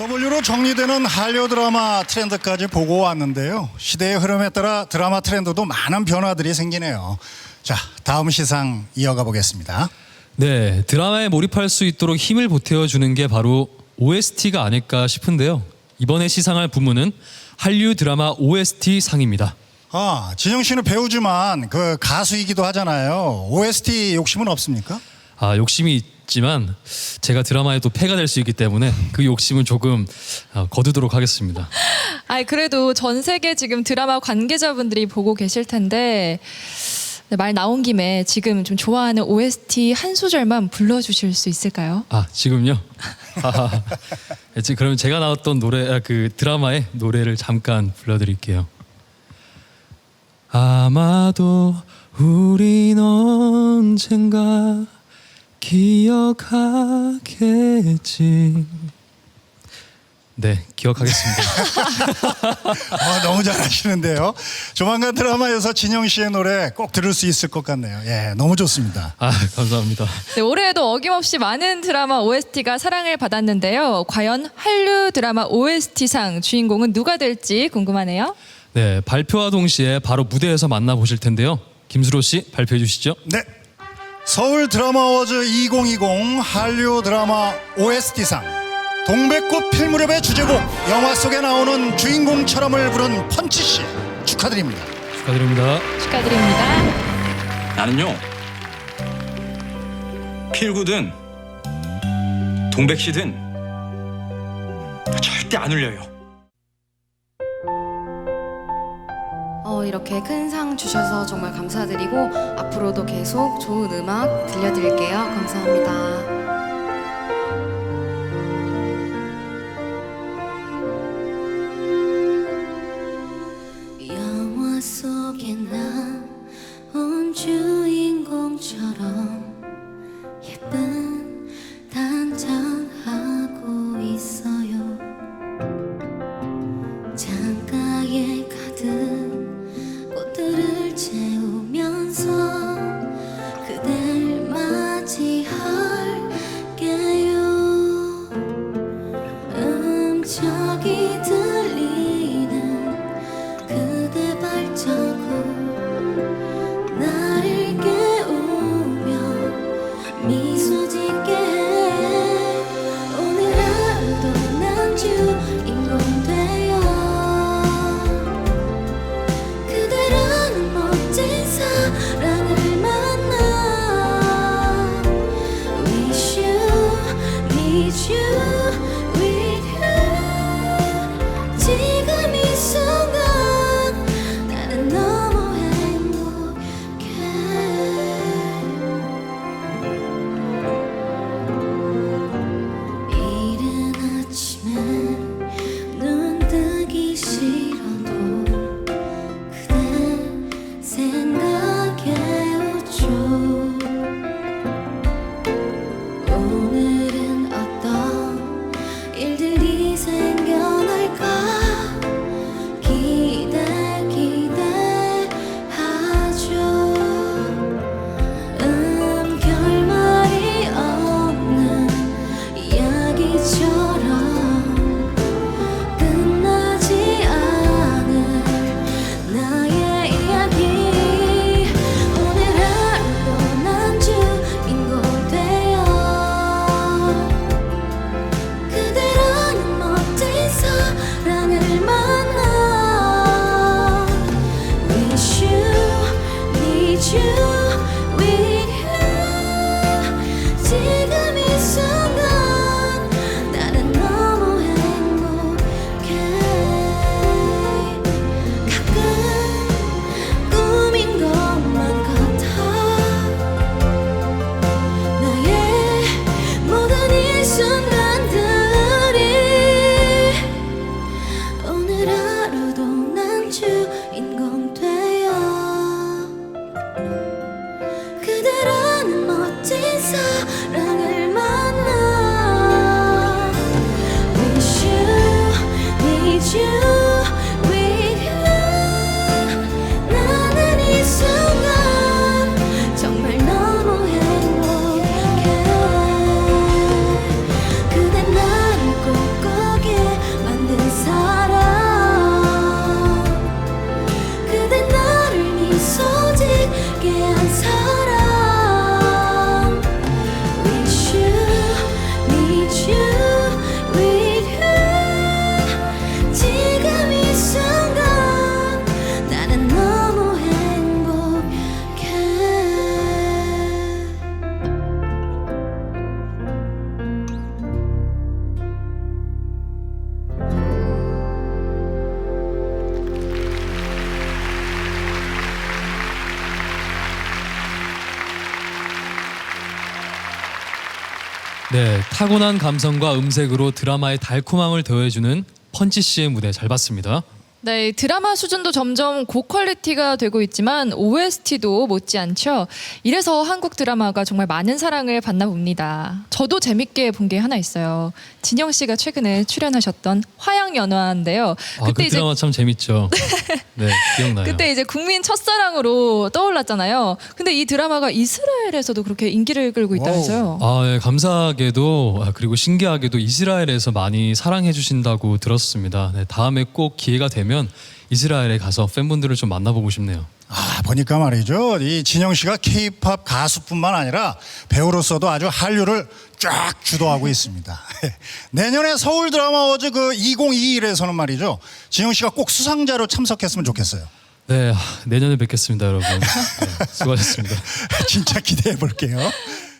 W로 정리되는 한류 드라마 트렌드까지 보고 왔는데요. 시대의 흐름에 따라 드라마 트렌드도 많은 변화들이 생기네요. 자, 다음 시상 이어가 보겠습니다. 네, 드라마에 몰입할 수 있도록 힘을 보태어 주는 게 바로 OST가 아닐까 싶은데요. 이번에 시상할 부문은 한류 드라마 OST 상입니다. 아, 진영 씨는 배우지만 그 가수이기도 하잖아요. OST 욕심은 없습니까? 아, 욕심이 있지만 제가 드라마에 또 패가 될 수 있기 때문에 그 욕심은 조금 아, 거두도록 하겠습니다. 아이 그래도 전 세계 지금 드라마 관계자분들이 보고 계실 텐데 네, 말 나온 김에 지금 좀 좋아하는 OST 한 소절만 불러주실 수 있을까요? 아, 지금요? 지- 그러면 제가 나왔던 노래, 아, 그 드라마의 노래를 잠깐 불러드릴게요. 아마도 우린 언젠가 기억하겠지. 네, 기억하겠습니다. 아, 너무 잘하시는데요. 조만간 드라마에서 진영 씨의 노래 꼭 들을 수 있을 것 같네요. 예, 너무 좋습니다. 아, 감사합니다. 네, 올해에도 어김없이 많은 드라마 OST가 사랑을 받았는데요. 과연 한류 드라마 OST상 주인공은 누가 될지 궁금하네요. 네, 발표와 동시에 바로 무대에서 만나보실 텐데요. 김수로 씨 발표해 주시죠. 네. 서울 드라마 어워즈 2020 한류 드라마 OST상 동백꽃 필 무렵의 주제곡 영화 속에 나오는 주인공처럼을 부른 펀치 씨 축하드립니다. 축하드립니다. 축하드립니다. 나는요 필구든 동백씨든 절대 안 울려요. 어, 이렇게 큰 상 주셔서 정말 감사드리고 앞으로도 계속 좋은 음악 들려드릴게요. 감사합니다. 영화 속에 나온 주인공처럼 음적 네, 타고난 감성과 음색으로 드라마의 달콤함을 더해주는 펀치 씨의 무대 잘 봤습니다. 네, 이 드라마 수준도 점점 고퀄리티가 되고 있지만 OST도 못지않죠. 이래서 한국 드라마가 정말 많은 사랑을 받나 봅니다. 저도 재밌게 본 게 하나 있어요. 진영 씨가 최근에 출연하셨던 화양연화인데요. 아, 그 드라마 참 재밌죠. 네, 기억나요. 그때 이제 국민 첫사랑으로 떠올랐잖아요. 근데 이 드라마가 이스라엘에서도 그렇게 인기를 끌고 있다면서요. 아, 예, 감사하게도 아, 그리고 신기하게도 이스라엘에서 많이 사랑해 주신다고 들었습니다. 네, 다음에 꼭 기회가 되면 이스라엘에 가서 팬분들을 좀 만나보고 싶네요. 아 보니까 말이죠 이 진영 씨가 케이팝 가수뿐만 아니라 배우로서도 아주 한류를 쫙 주도하고 있습니다. 내년에 서울 드라마 어워즈 그 2021에서는 말이죠 진영 씨가 꼭 수상자로 참석했으면 좋겠어요. 네, 아, 내년에 뵙겠습니다, 여러분. 네, 수고하셨습니다. 진짜 기대해 볼게요.